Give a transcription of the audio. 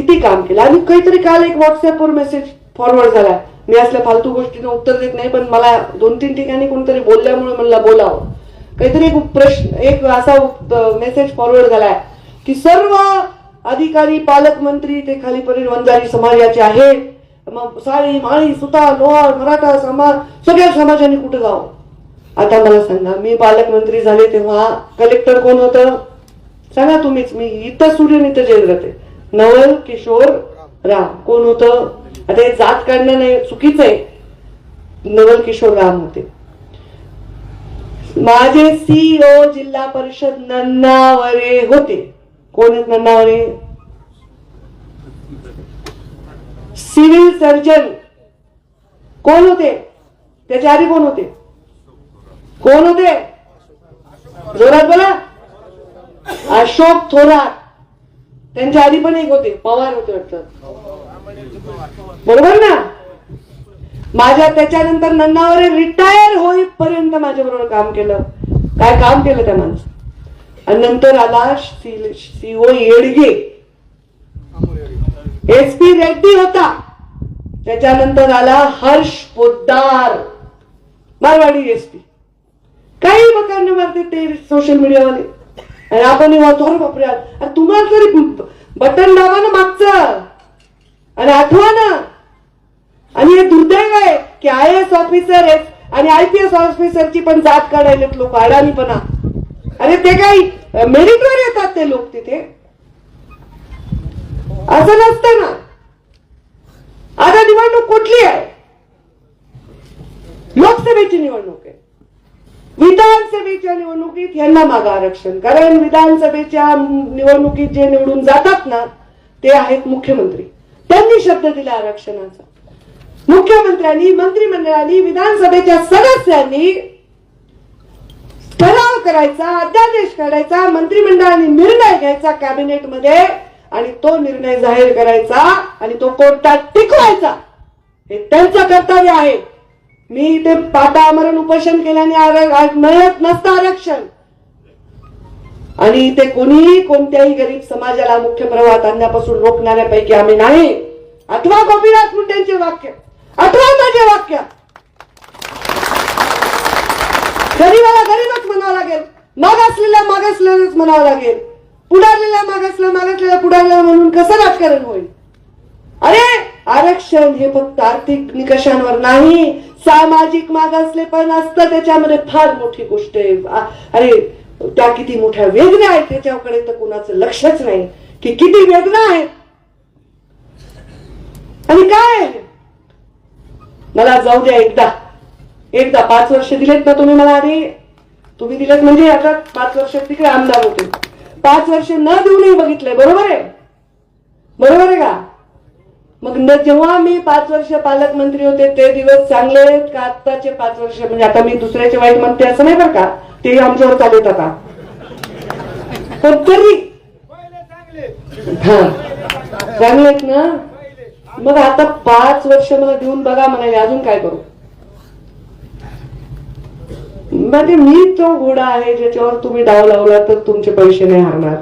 किती काम केलं? आणि काहीतरी काल एक व्हॉट्सअपवर मेसेज फॉरवर्ड झाला. मी असल्या फालतू गोष्टींना उत्तर देत नाही पण मला दोन तीन ठिकाणी कोणतरी बोलल्यामुळे मला बोलावं. काहीतरी एक प्रश्न एक असा मेसेज फॉरवर्ड झालाय की सर्व अधिकारी पालकमंत्री ते खालीपर्यंत वंजारी समाजाचे आहेत. मग साळी माळी सुता लोहार मराठा समाज सगळ्या समाजाने कुठे जावं? आता मला सांगा मी पालकमंत्री झाले तेव्हा कलेक्टर कोण होतं? सांगा तुम्हीच मी इथं सूर्य इथं जेल आहे नवल किशोर राम. कोण होतं? आता हे जात काढणं नाही चुकीचं आहे. नवल किशोर राम होते. माझे सीओ जिल्हा परिषद नन्नावरे होते. कोण आहेत नन्नावरे? Civil surgeon. कोण होते? त्याच्या आधी कोण होते? कोण होते? जोरात बोला. अशोक थोरात. त्यांच्या आधी पण एक होते पवार होते वाटतं. बरोबर ना? माझ्या त्याच्यानंतर नन्नावरे रिटायर होईपर्यंत माझ्या बरोबर काम केलं. काय काम केलं त्या माणसं? आणि नंतर आला CO Yedge. S P Reddy होता. त्याच्यानंतर आला हर्ष पोद्दार. मारवाडी एस पी काही मकान मारते ते सोशल मीडियावाले आणि आपण म्हणतो अरे बापरे आणि तुम्हाला तरी बटन दाबा ना मागचं. आणि आठवा ना. आणि हे दुर्दैव आहे की आय एस ऑफिसर आहेत आणि आय पी एस ऑफिसरची पण जात काढायलेत लोक अडाणीपणा. अरे ते काही मेरिटवर येतात ते लोक तिथे. असं नसतं ना. आता निवडणूक कुठली आहे? लोकसभेची निवडणूक आहे. विधानसभेच्या निवडणुकीत यांना मागा आरक्षण. कारण विधानसभेच्या निवडणुकीत जे निवडून जातात ना ते आहेत मुख्यमंत्री. त्यांनी शब्द दिला आरक्षणाचा. मुख्यमंत्र्यांनी मंत्रिमंडळाने विधानसभेच्या सदस्यांनी ठराव करायचा अध्यादेश काढायचा मंत्रिमंडळाने निर्णय घ्यायचा कॅबिनेटमध्ये आणि तो निर्णय जाहीर करायचा आणि तो कोर्टात टिकवायचा. हे त्यांचं कर्तव्य आहे. मी इथे पातामरण उपोषण केल्याने मिळत नसतं आरक्षण. आणि इथे कोणीही कोणत्याही गरीब समाजाला मुख्य प्रवाहात आणण्यापासून रोखणाऱ्यापैकी आम्ही नाही. अथवा गोपीनाथ मुंडेंचे वाक्य अथवा माझे वाक्य. गरीबाला गरीबच म्हणावं लागेल. मागासलेल्या मागासलेलंच म्हणावं लागेल. पुढारलेल्या मागासल्या मागासलेल्या पुढारलेल्या म्हणून कसं राजकारण होईल? अरे आरक्षण हे फक्त आर्थिक निकषांवर नाही सामाजिक मागासले पण असतं त्याच्यामध्ये फार मोठी गोष्ट आहे. अरे त्या किती मोठ्या वेदना आहेत त्याच्याकडे तर कुणाचं लक्षच नाही की किती वेदना आहेत. आणि काय मला जाऊ द्या एकदा. एकदा पाच वर्ष दिलेत ना तुम्ही मला अरे तुम्ही दिलेत म्हणजे आता पाच वर्ष तिकडे आमदार होते. पाच वर्ष न देऊनही बघितलंय बरोबर आहे? बरोबर आहे का? मग न जेव्हा मी पाच वर्ष पालकमंत्री होते ते दिवस चांगले आहेत का? आत्ताचे पाच वर्ष म्हणजे आता मी दुसऱ्याचे वाईट म्हणते असं नाही बरं का? ते आमच्यावर चालत आता. पण तरी हा. चांगले आहेत ना? मग आता पाच वर्ष मला देऊन बघा म्हणाले अजून काय करू? म्हणजे मी तो घोडा आहे ज्याच्यावर तुम्ही डाव लावला तर तुमचे पैसे नाही हरणार.